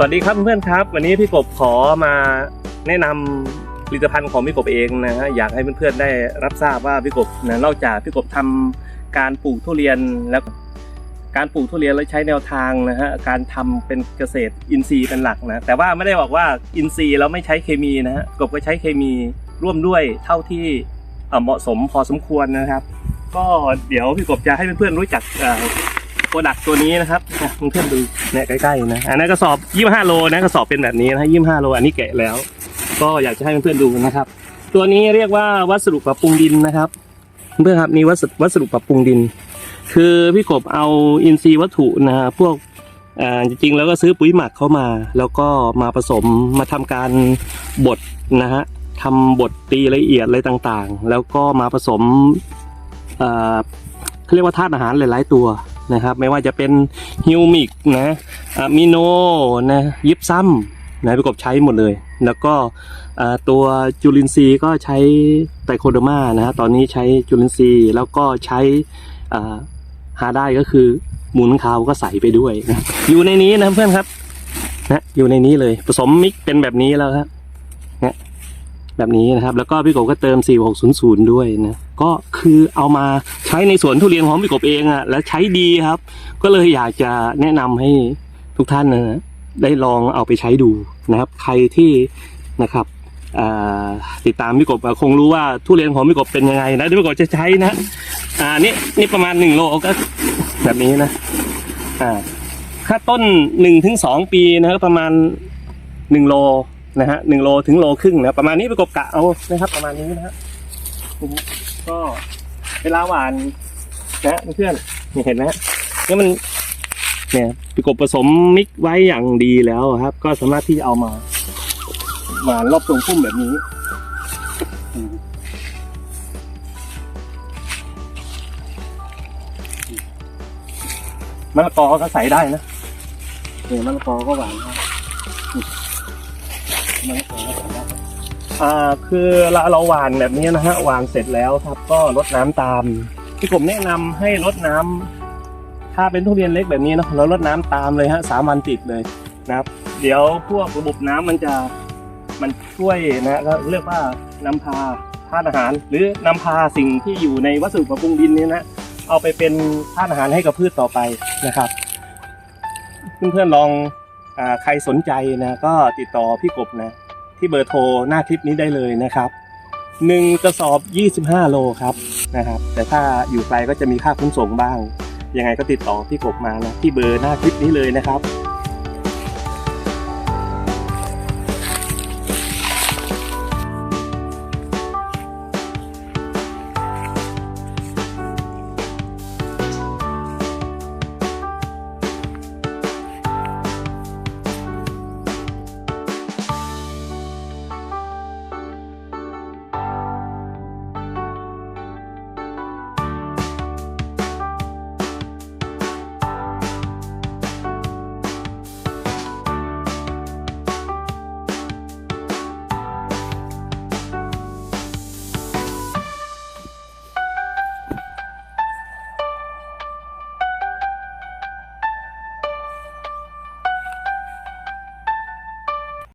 สวัสดีครับเพื่อนครับ วันนี้พี่กบขอมาแนะนำผลิตภัณฑ์ของพี่กบเองนะฮะอยากให้เพื่อนๆได้รับทราบว่าพี่กบนะนอกจากพี่กบทำการปลูกทุเรียนแล้วการปลูกทุเรียนแล้วใช้แนวทางนะฮะการทำเป็นเกษตรอินทรีย์เป็นหลักนะแต่ว่าไม่ได้บอกว่าอินทรีย์แล้วไม่ใช้เคมีนะฮะกบก็ใช้เคมีร่วมด้วยเท่าที่เอ่อเหมาะสมพอสมควรนะครับ ก็เดี๋ยวพี่กบจะให้เพื่อนๆรู้จัก โปรดักตัวนี้นะครับอะเพื่อนดูเนี่ยใกล้ๆนะอันนั้นกระสอบ 25 โลนะกระสอบเป็นแบบนี้นะ25 โลอันนี้แกะแล้ว ก็อยากจะให้เพื่อนๆดูนะครับ ตัวนี้เรียกว่าวัสดุปรับปรุงดินนะครับเพื่อนครับนี่วัสดุวัสดุปรับปรุงดิน คือพี่กบเอาอินทรีย์วัตถุนะฮะพวกจริงๆแล้วก็ซื้อปุ๋ยหมักเข้ามา แล้วก็มาผสมมาทำการบดนะฮะทำบดตีละเอียดอะไรต่างๆ แล้วก็มาผสมเขาเรียกว่าธาตุอาหารหลายๆตัว นะครับ ไม่ว่าจะเป็นฮิวมิกนะอะมิโนนะยิบซ้ำนะพี่กบใช้หมดเลย แล้วก็ตัวจุลินทรีย์ก็ใช้ไตรโคเดมานะฮะตอนนี้ใช้จุลินทรีย์แล้วก็ใช้อ่าหาได้ก็คือมูลค้างคาวก็ใส่ไปด้วยนะอยู่ในนี้นะเพื่อนครับนะอยู่ในนี้เลยผสมมิกเป็นแบบนี้แล้วครับนะ แบบนี้นะครับ แล้วก็พี่กบก็เติม 4600 ด้วยนะก็คือเอามาใช้ในสวนทุเรียนของพี่กบเองอะ่ะแล้วใช้ดีครับ ก็เลยอยากจะแนะนำให้ทุกท่านนะได้ลองเอาไปใช้ดูนะครับ ใครที่นะครับติดตามพี่กบคงรู้ว่าทุเรียนของพี่กบเป็นยังไงนะพี่กบจะใช้นะอ่านี่นี่ประมาณหนึ่งโลก็แบบนี้นะอ่าถ้าต้นหนึ่งถึงสองปีนะครับประมาณหนึ่งโล นะฮะหนึ่งโลถึงโลครึ่งนะประมาณนี้พี่กบกะเอานะครับ ประมาณนี้นะฮะก็เวลาหวานนะเพื่อนนี่เห็นไหมฮะนี่มันเนี่ยพี่กบผสมมิกไว้อย่างดีแล้วครับ ก็สามารถที่จะเอามาหวานรอบตรงพุ่มแบบนี้มมะละกอก็ใส่ได้นะเนี่ยมะละกอก็หวานได้ อืมมะละกอก็ใส่ได้อ่าคือเราเราหวานแบบนี้นะฮะหวานเสร็จแล้วครับ ก็รดน้ำตามที่ผมแนะนำให้รดน้ำถ้าเป็นทุเรียนเล็กแบบนี้นะเรารดน้ำตามเลยฮะสามวันติดเลยนะครับ เดี๋ยวพวกระบบน้ำมันจะมันช่วยนะก็เรียกว่านำพาธาตุอาหาร หรือนำพาสิ่งที่อยู่ในวัสดุปรับปรุงดินนี้นะเอาไปเป็นธาตุอาหารให้กับพืชต่อไปนะครับ เพื่อนๆลอง ใครสนใจนะก็ติดต่อพี่กบนะ ที่เบอร์โทรหน้าคลิปนี้ได้เลยนะครับหนึ่งกระสอบ 25 โลครับนะครับ แต่ถ้าอยู่ไกลก็จะมีค่าขนส่งบ้าง ยังไงก็ติดต่อพี่กบมานะที่เบอร์หน้าคลิปนี้เลยนะครับ